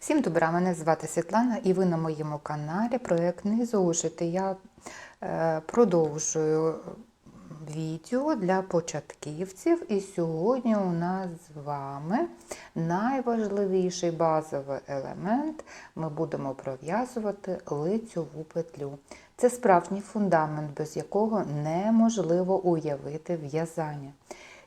Всім добра, мене звати Світлана і ви на моєму каналі Проєктний зошит. Я е, продовжую відео для початківців. І сьогодні у нас з вами найважливіший базовий елемент. Ми будемо пров'язувати лицьову петлю. Це справжній фундамент, без якого неможливо уявити в'язання.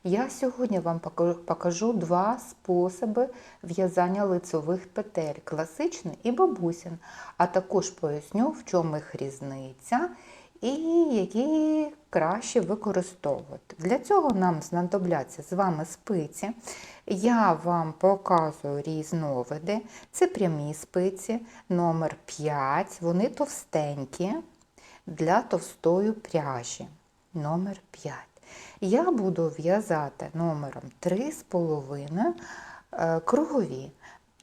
Я сьогодні вам покажу- два способи в'язання лицевих петель класичний і бабусин, а також поясню, в чому їх різниця і які краще використовувати. Для цього нам знадобляться з вами спиці. Я вам показую різновиди. Це прямі спиці, номер 5, вони товстенькі для товстої пряжі. Номер 5. Я буду в'язати номером 3,5 е, кругові.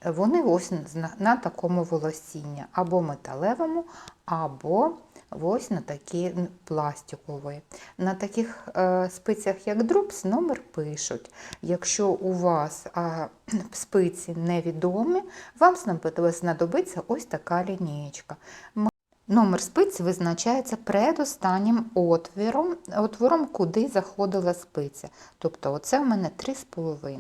Вони ось на, такому волосінні, або металевому, або ось на такі пластикові. На таких е, спицях, як дропс, номер пишуть. Якщо у вас спиці невідомі, вам знадобиться ось така лінієчка. Номер спиці визначається предостаннім отвором, отвором, куди заходила спиця. Тобто, оце в мене 3,5.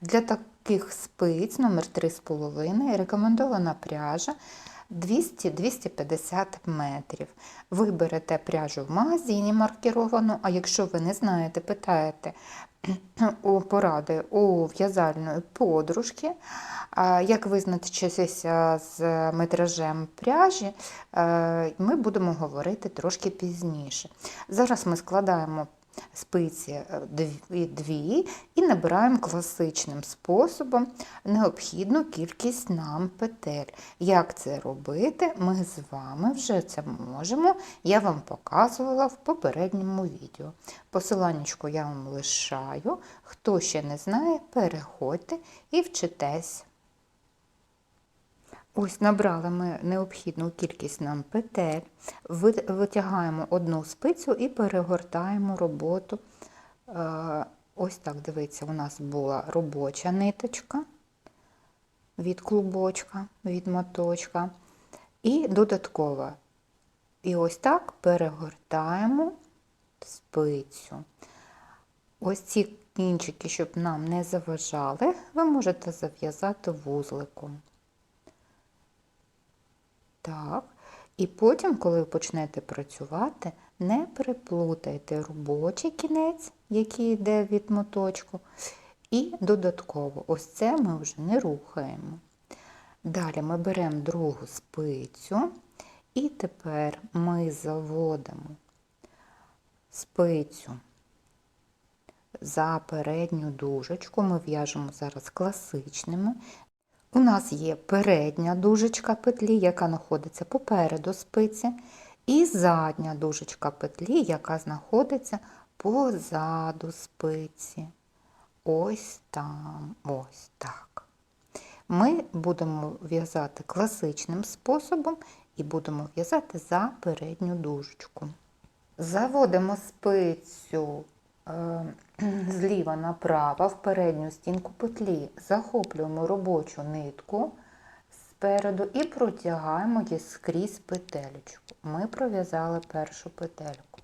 Для таких спиць номер 3,5 рекомендована пряжа 200-250 метрів. Ви берете пряжу в магазині маркіровану, а якщо ви не знаєте, питаєте у поради у в'язальної подружки, як визначитися з метражем пряжі, е, ми будемо говорити трошки пізніше. Зараз ми складаємо спиці е, дві, і набираємо класичним способом необхідну кількість нам петель. Як це робити, ми з вами вже це можемо. Я вам показувала в попередньому відео. Посиланнячку я вам лишаю. Хто ще не знає, переходьте і вчитесь. Ось набрали ми необхідну кількість нам петель, витягаємо одну спицю і перегортаємо роботу. Е, Ось так, дивіться, у нас була робоча ниточка від клубочка, від моточка. І додаткова. І ось так перегортаємо спицю. Ось ці кінчики, щоб нам не заважали, ви можете зав'язати вузликом. Так. І потім, коли почнете працювати, не переплутайте робочий кінець, який йде від моточку, і додатково. Ось це ми вже не рухаємо. Далі ми беремо другу спицю, і тепер ми заводимо спицю за передню дужечку. Ми в'яжемо зараз класичними. У нас є передня дужечка петлі, яка знаходиться попереду спиці, і задня дужечка петлі, яка знаходиться позаду спиці. Ось там, ось так. Ми будемо в'язати класичним способом і будемо в'язати за передню дужечку. Заводимо спицю зліва направо в передню стінку петлі, захоплюємо робочу нитку спереду і протягаємо її скрізь петелечку. Ми пров'язали першу петельку.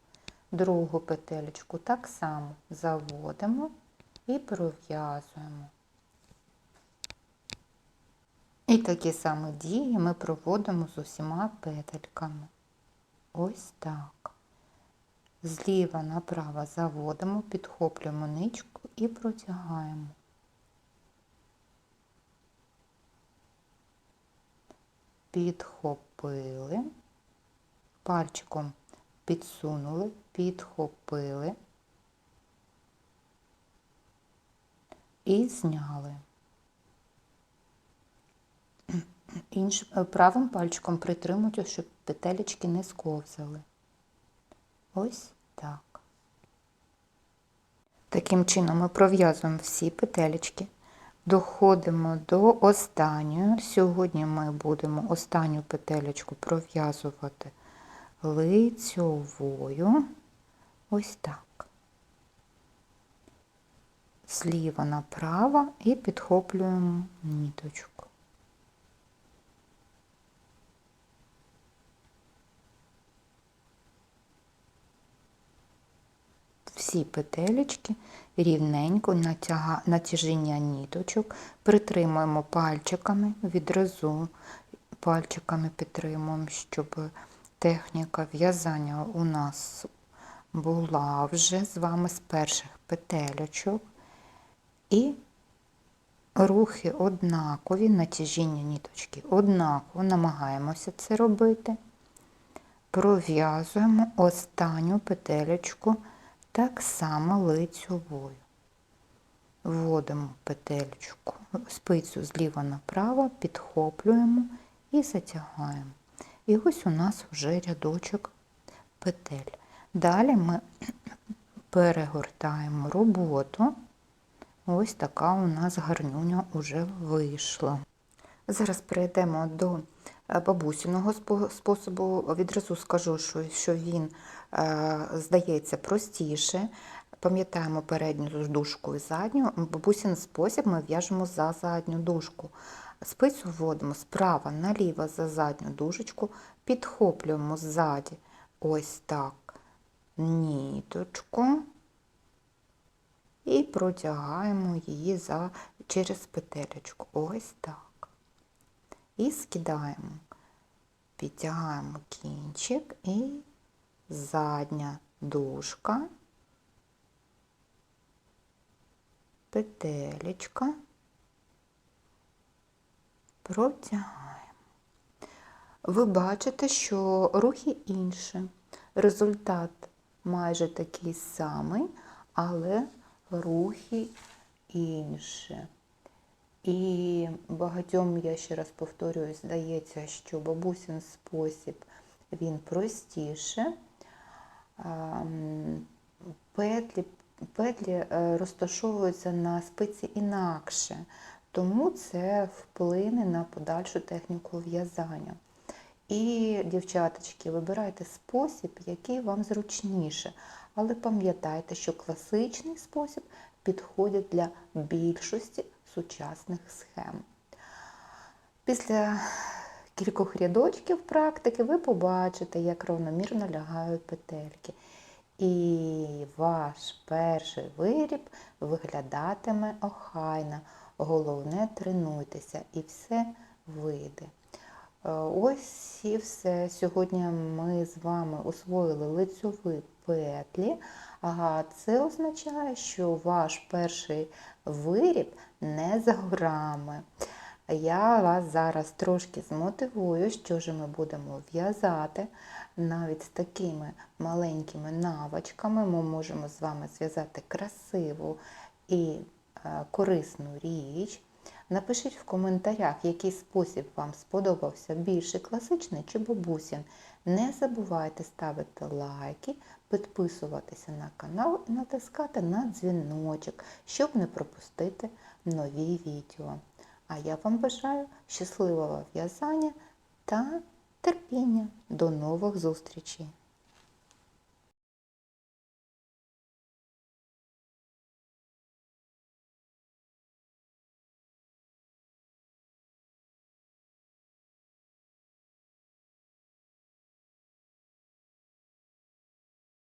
Другу петелечку так само заводимо і пров'язуємо. І такі самі дії ми проводимо з усіма петельками. Ось так. Зліва направо заводимо, підхоплюємо ничку і протягаємо. Підхопили, пальчиком підсунули, підхопили і зняли. Іншим е, правим пальчиком притримуйте, щоб петелечки не сковзали. Ось так. Таким чином ми пров'язуємо всі петелечки, доходимо до останньої. Сьогодні ми будемо останню петелечку пров'язувати лицьовою. Ось так. Зліва направо і підхоплюємо ніточку. Всі петелечки рівненько натяга, натяжіння ніточок, притримуємо пальчиками відразу, пальчиками підтримуємо, щоб техніка в'язання у нас була вже з вами з перших петелечок. І рухи однакові, натяжіння ніточки однаково, намагаємося це робити. Пров'язуємо останню петелечку так само лицьовою. Вводимо петелечку, спицю зліва направо, підхоплюємо і затягаємо. І ось у нас вже рядочок петель. Далі ми перегортаємо роботу. Ось така у нас гарнюня вже вийшла. Зараз перейдемо до бабусіного способу. Відразу скажу, що, що він е, здається простіше. Пам'ятаємо передню дужку і задню. Бабусін спосіб ми в'яжемо за задню дужку. Спицю вводимо справа наліво за задню дужечку, підхоплюємо ззаді ось так ніточку і протягаємо її за, через петелечку. Ось так. І скидаємо, підтягаємо кінчик і задня дужка, петелечка, протягаємо. Ви бачите, що рухи інші. Результат майже такий самий, але рухи інші. І багатьом, я ще раз повторюю, здається, що бабусин спосіб він простіше. Петлі, петлі е, розташовуються на спиці інакше, тому це вплине на подальшу техніку в'язання. І, дівчаточки, вибирайте спосіб, який вам зручніше. Але пам'ятайте, що класичний спосіб підходить для більшості сучасних схем. Після кількох рядочків практики ви побачите, як равномірно лягають петельки. І ваш перший виріб виглядатиме охайно. Головне, тренуйтеся і все вийде. Е, Ось і все. Сьогодні ми з вами освоїли лицьові петлі. А це означає, що ваш перший виріб не за горами. Я вас зараз трошки змотивую, що ж ми будемо в'язати. Навіть з такими маленькими навичками ми можемо з вами зв'язати красиву і е, корисну річ. Напишіть в коментарях, який спосіб вам сподобався більше класичний чи бабусін. Не забувайте ставити лайки, підписуватися на канал і натискати на дзвіночок, щоб не пропустити нові відео. А я вам бажаю щасливого в'язання та терпіння. До нових зустрічей!